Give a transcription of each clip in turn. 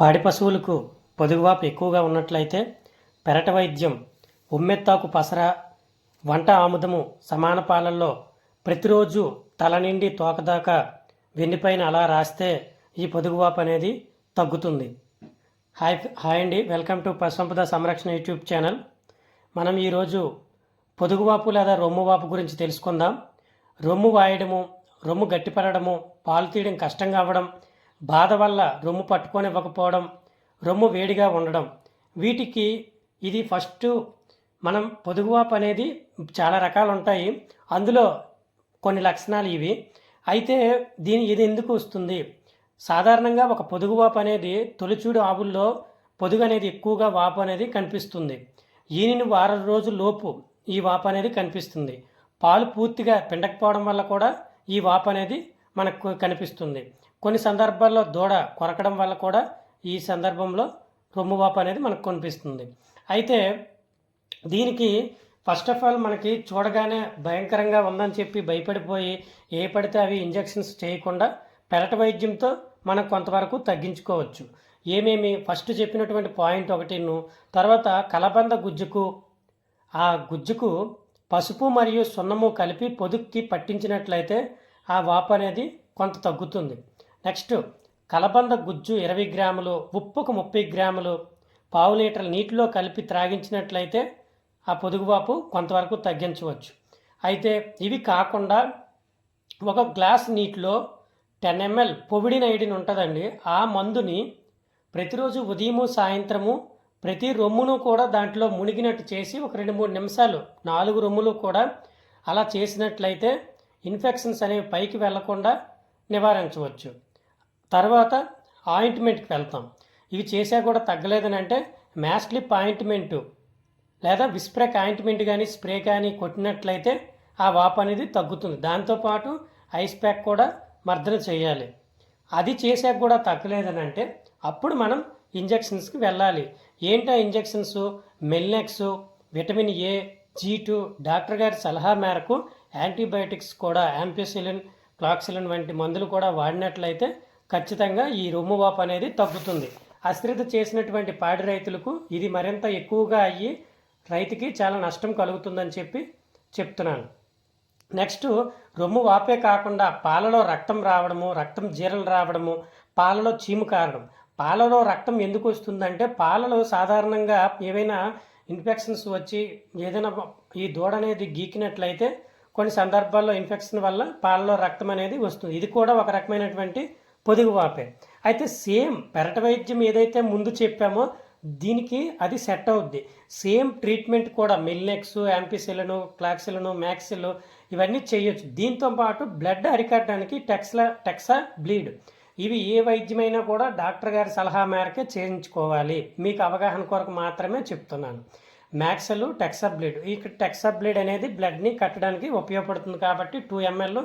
పాడి పశువులకు పొదుగువాపు ఎక్కువగా ఉన్నట్లయితే పెరట వైద్యం ఉమ్మెత్తాకు పసర వంట ఆముదము సమాన పాలల్లో ప్రతిరోజు తల నిండి తోకదాకా వెన్నిపైన అలా రాస్తే ఈ పొదుగువాపు అనేది తగ్గుతుంది. హాయ్ హాయ్ అండి. వెల్కమ్ టు పశుసంపద సంరక్షణ యూట్యూబ్ ఛానల్. మనం ఈరోజు పొదుగువాపు లేదా రొమ్మువాపు గురించి తెలుసుకుందాం. రొమ్ము వాయడము రొమ్ము గట్టిపడడము పాలు తీయడం కష్టంగా అవ్వడం బాధ వల్ల రొమ్ము పట్టుకోనివ్వకపోవడం రొమ్ము వేడిగా ఉండడం. వీటికి ఇది ఫస్ట్ మనం పొదుగువాపు అనేది చాలా రకాలు ఉంటాయి అందులో కొన్ని లక్షణాలు ఇవి. అయితే దీని ఇది ఎందుకు వస్తుంది? సాధారణంగా ఒక పొదుగు వాపు అనేది తొలిచూడు ఆవుల్లో పొదుగు అనేది ఎక్కువగా వాపు అనేది కనిపిస్తుంది. ఈనిని వారం రోజుల లోపు ఈ వాపు అనేది కనిపిస్తుంది. పాలు పూర్తిగా పిండకపోవడం వల్ల కూడా ఈ వాపు అనేది మనకు కనిపిస్తుంది. కొన్ని సందర్భాల్లో దూడ కొరకడం వల్ల కూడా ఈ సందర్భంలో రొమ్ము వాపు అనేది మనకు కనిపిస్తుంది. అయితే దీనికి ఫస్ట్ ఆఫ్ ఆల్ మనకి చూడగానే భయంకరంగా ఉందని చెప్పి భయపడిపోయి ఏ పడితే అవి ఇంజెక్షన్స్ చేయకుండా పెరట వైద్యంతో మనం కొంతవరకు తగ్గించుకోవచ్చు. ఏమేమి? ఫస్ట్ చెప్పినటువంటి పాయింట్ ఒకటిను తర్వాత కలబంద గుజ్జుకు ఆ గుజ్జుకు పసుపు మరియు సున్నము కలిపి పొదుక్కి పట్టించినట్లయితే ఆ వాపు అనేది కొంత తగ్గుతుంది. నెక్స్ట్ కలబంద గుజ్జు ఇరవై గ్రాములు ఉప్పుకు ముప్పై గ్రాములు పావు లీటర్ నీటిలో కలిపి త్రాగించినట్లయితే ఆ పొదుగువాపు కొంతవరకు తగ్గించవచ్చు. అయితే ఇవి కాకుండా ఒక గ్లాస్ నీటిలో టెన్ ఎంఎల్ పొవిడిన ఐడిన్ ఉంటుందండి. ఆ మందుని ప్రతిరోజు ఉదయము సాయంత్రము ప్రతి రొమ్మును కూడా దాంట్లో మునిగినట్టు చేసి ఒక రెండు మూడు నిమిషాలు నాలుగు రొమ్ములు కూడా అలా చేసినట్లయితే ఇన్ఫెక్షన్స్ అనేవి పైకి వెళ్ళకుండా నివారించవచ్చు. తర్వాత ఆయింట్మెంట్కి వెళ్తాం. ఇవి చేసా కూడా తగ్గలేదని అంటే మ్యాస్క్లిప్ ఆయింట్మెంటు లేదా విస్ప్రెక్ ఆయింట్మెంట్ కానీ స్ప్రే కానీ కొట్టినట్లయితే ఆ వాపు అనేది తగ్గుతుంది. దాంతోపాటు ఐస్ ప్యాక్ కూడా మర్దన చేయాలి. అది చేసాక కూడా తగ్గలేదని అంటే అప్పుడు మనం ఇంజెక్షన్స్కి వెళ్ళాలి. ఏంటా injections Melonex vitamin A G two doctor గారి సలహా మేరకు యాంటీబయాటిక్స్ కూడా యాంపిసిలిన్ క్లాక్సిలిన్ వంటి మందులు కూడా వాడినట్లయితే ఖచ్చితంగా ఈ రొమ్ము వాపు అనేది తగ్గుతుంది. అశ్రద్ధ చేసినటువంటి పాడి రైతులకు ఇది మరింత ఎక్కువగా అయ్యి రైతుకి చాలా నష్టం కలుగుతుందని చెప్పి చెప్తున్నాను. నెక్స్ట్ రొమ్ము వాపే కాకుండా పాలలో రక్తం రావడము రక్తం జీరలు రావడము పాలలో చీము కారడం. పాలలో రక్తం ఎందుకు వస్తుందంటే పాలలో సాధారణంగా ఏవైనా ఇన్ఫెక్షన్స్ వచ్చి ఏదైనా ఈ దూడ అనేది గీకినట్లయితే కొన్ని సందర్భాల్లో ఇన్ఫెక్షన్ వల్ల పాలలో రక్తం అనేది వస్తుంది. ఇది కూడా ఒక రకమైనటువంటి పొదుగు వాపే అయితే సేమ్ పెరట వైద్యం ఏదైతే ముందు చెప్పామో దీనికి అది సెట్ అవుద్ది. సేమ్ ట్రీట్మెంట్ కూడా మిల్నెక్స్ యాంపిసిలను క్లాక్సిలను మ్యాక్సిలు ఇవన్నీ చేయొచ్చు. దీంతో పాటు బ్లడ్ అరికట్టడానికి టెక్స్లా టెక్సా బ్లీడ్. ఇవి ఏ వైద్యమైనా కూడా డాక్టర్ గారి సలహా మేరకే చేయించుకోవాలి. మీకు అవగాహన కొరకు మాత్రమే చెప్తున్నాను. మ్యాక్సలు టెక్సా బ్లీడ్. ఈ టెక్సా బ్లీడ్ అనేది బ్లడ్ని కట్టడానికి ఉపయోగపడుతుంది కాబట్టి టూ ఎంఎల్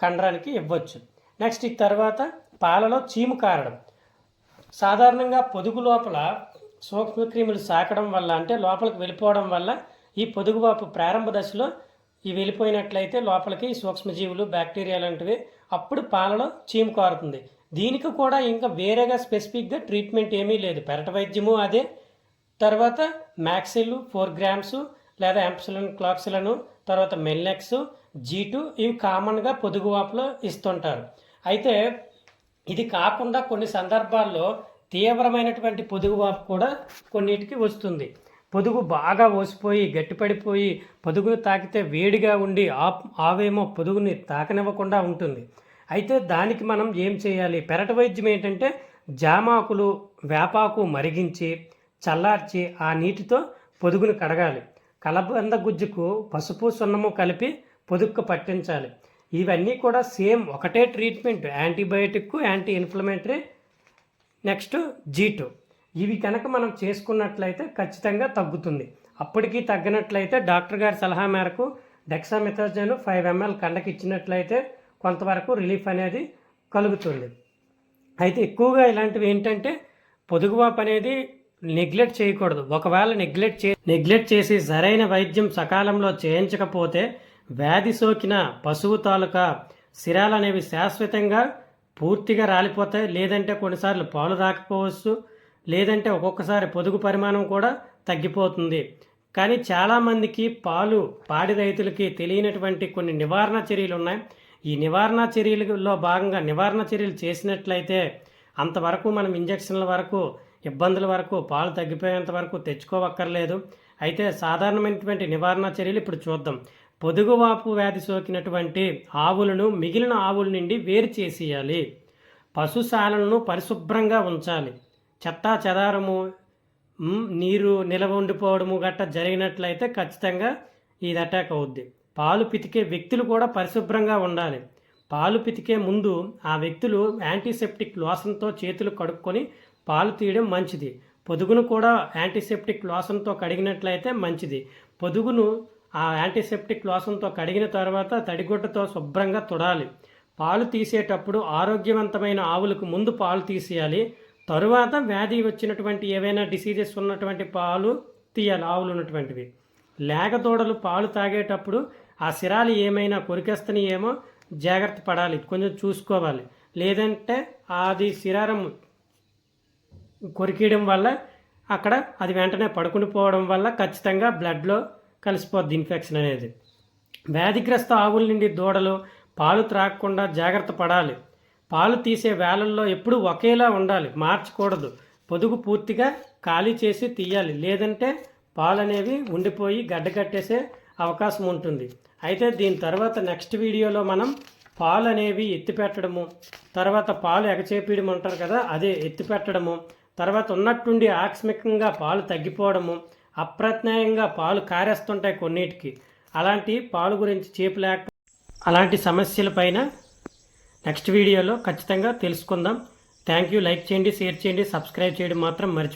కండరానికి ఇవ్వచ్చు. నెక్స్ట్ ఈ తర్వాత పాలలో చీము కారడం. సాధారణంగా పొదుగు లోపల సూక్ష్మక్రిములు సాకడం వల్ల అంటే లోపలికి వెళ్ళిపోవడం వల్ల ఈ పొదుగువాపు ప్రారంభ దశలో ఈ వెళ్ళిపోయినట్లయితే లోపలికి సూక్ష్మజీవులు బ్యాక్టీరియా లాంటివి అప్పుడు పాలలో చీము కారుతుంది. దీనికి కూడా ఇంకా వేరేగా స్పెసిఫిక్గా ట్రీట్మెంట్ ఏమీ లేదు. పెరట వైద్యము అదే. తర్వాత మ్యాక్సిల్ ఫోర్ గ్రామ్స్ లేదా ఎంప్సిలన్ క్లాక్సిలను తర్వాత మెల్నెక్స్ జీటు ఇవి కామన్గా పొదుగువాపులో ఇస్తుంటారు. అయితే ఇది కాకుండా కొన్ని సందర్భాల్లో తీవ్రమైనటువంటి పొదుగు వాపు కూడా కొన్నిటికి వస్తుంది. పొదుగు బాగా ఓసిపోయి గట్టిపడిపోయి పొదుగును తాకితే వేడిగా ఉండి ఆ ఆవేమో పొదుగుని తాకనివ్వకుండా ఉంటుంది. అయితే దానికి మనం ఏం చేయాలి? పెరట వైద్యం ఏంటంటే జామాకులు వేపాకు మరిగించి చల్లార్చి ఆ నీటితో పొదుగును కడగాలి. కలబంద గుజ్జుకు పసుపు సున్నము కలిపి పొదుక్కు పట్టించాలి. ఇవన్నీ కూడా సేమ్ ఒకటే treatment antibiotic anti inflammatory next G two ఇవి కనుక మనం చేసుకున్నట్లయితే ఖచ్చితంగా తగ్గుతుంది. అప్పటికి తగ్గినట్లయితే డాక్టర్ గారి సలహా మేరకు డెక్సామెథాజన్ ఫైవ్ ఎంఎల్ కండకి ఇచ్చినట్లయితే కొంతవరకు రిలీఫ్ అనేది కలుగుతుంది. అయితే ఎక్కువగా ఇలాంటివి ఏంటంటే పొదుగువాపు అనేది నెగ్లెక్ట్ చేయకూడదు. ఒకవేళ నెగ్లెక్ట్ చే నెగ్లెక్ట్ చేసి సరైన వైద్యం సకాలంలో చేయించకపోతే వ్యాధి సోకిన పశువు తాలూకా సిరాలు అనేవి శాశ్వతంగా పూర్తిగా రాలిపోతాయి. లేదంటే కొన్నిసార్లు పాలు రాకపోవచ్చు. లేదంటే ఒక్కొక్కసారి పొదుగు పరిమాణం కూడా తగ్గిపోతుంది. కానీ చాలామందికి పాలు పాడి రైతులకి తెలియనటువంటి కొన్ని నివారణ చర్యలు ఉన్నాయి. ఈ నివారణ చర్యలలో భాగంగా నివారణ చర్యలు చేసినట్లయితే అంతవరకు మనం ఇంజక్షన్ల వరకు ఇబ్బందుల వరకు పాలు తగ్గిపోయేంత వరకు తెచ్చుకోవక్కర్లేదు. అయితే సాధారణమైనటువంటి నివారణ చర్యలు ఇప్పుడు చూద్దాం. పొదుగువాపు వ్యాధి సోకినటువంటి ఆవులను మిగిలిన ఆవుల నుండి వేరు చేసేయాలి. పశుశాలను పరిశుభ్రంగా ఉంచాలి. చెత్తా చెదారము నీరు నిలవ ఉండిపోవడము గట్ట జరిగినట్లయితే ఖచ్చితంగా ఇది అటాక్ అవుద్ది. పాలు పితికే వ్యక్తులు కూడా పరిశుభ్రంగా ఉండాలి. పాలు పితికే ముందు ఆ వ్యక్తులు యాంటీసెప్టిక్ లోషన్తో చేతులు కడుక్కొని పాలు తీయడం మంచిది. పొదుగును కూడా యాంటీసెప్టిక్ లోషన్తో కడిగినట్లయితే మంచిది. పొదుగును ఆ యాంటీసెప్టిక్ లోషన్తో కడిగిన తర్వాత తడిగుడ్డతో శుభ్రంగా తుడాలి. పాలు తీసేటప్పుడు ఆరోగ్యవంతమైన ఆవులకు ముందు పాలు తీసేయాలి. తరువాత వ్యాధి వచ్చినటువంటి ఏవైనా డిసీజెస్ ఉన్నటువంటి పాలు తీయాలి ఆవులు ఉన్నటువంటివి. లేగదూడలు పాలు తాగేటప్పుడు ఆ సిరాలు ఏమైనా కొరికేస్తని ఏమో జాగ్రత్త పడాలి కొంచెం చూసుకోవాలి. లేదంటే అది సిరారం కొరికేయడం వల్ల అక్కడ అది వెంటనే పడుకుని పోవడం వల్ల ఖచ్చితంగా బ్లడ్లో కలిసిపోద్ది ఇన్ఫెక్షన్ అనేది. వ్యాధిగ్రస్త ఆవుల నుండి దూడలు పాలు త్రాగకుండా జాగ్రత్త పడాలి. పాలు తీసే వేళల్లో ఎప్పుడూ ఒకేలా ఉండాలి. మార్చకూడదు. పొదుగు పూర్తిగా ఖాళీ చేసి తీయాలి. లేదంటే పాలు అనేవి ఉండిపోయి గడ్డకట్టేసే అవకాశం ఉంటుంది. అయితే దీని తర్వాత నెక్స్ట్ వీడియోలో మనం పాలు అనేవి ఎత్తిపెట్టడము తర్వాత పాలు ఎగచేపీయడం అంటారు కదా అదే ఎత్తిపెట్టడము తర్వాత ఉన్నట్టుండి ఆకస్మికంగా పాలు తగ్గిపోవడము అప్రత్యాయంగా పాలు కారేస్తుంటాయి కొన్నిటికి. అలాంటి పాలు గురించి చేపు లేక అలాంటి సమస్యలపైన నెక్స్ట్ వీడియోలో ఖచ్చితంగా తెలుసుకుందాం. థ్యాంక్ యూ లైక్ చేయండి షేర్ చేయండి సబ్స్క్రైబ్ చేయడం మాత్రం మర్చి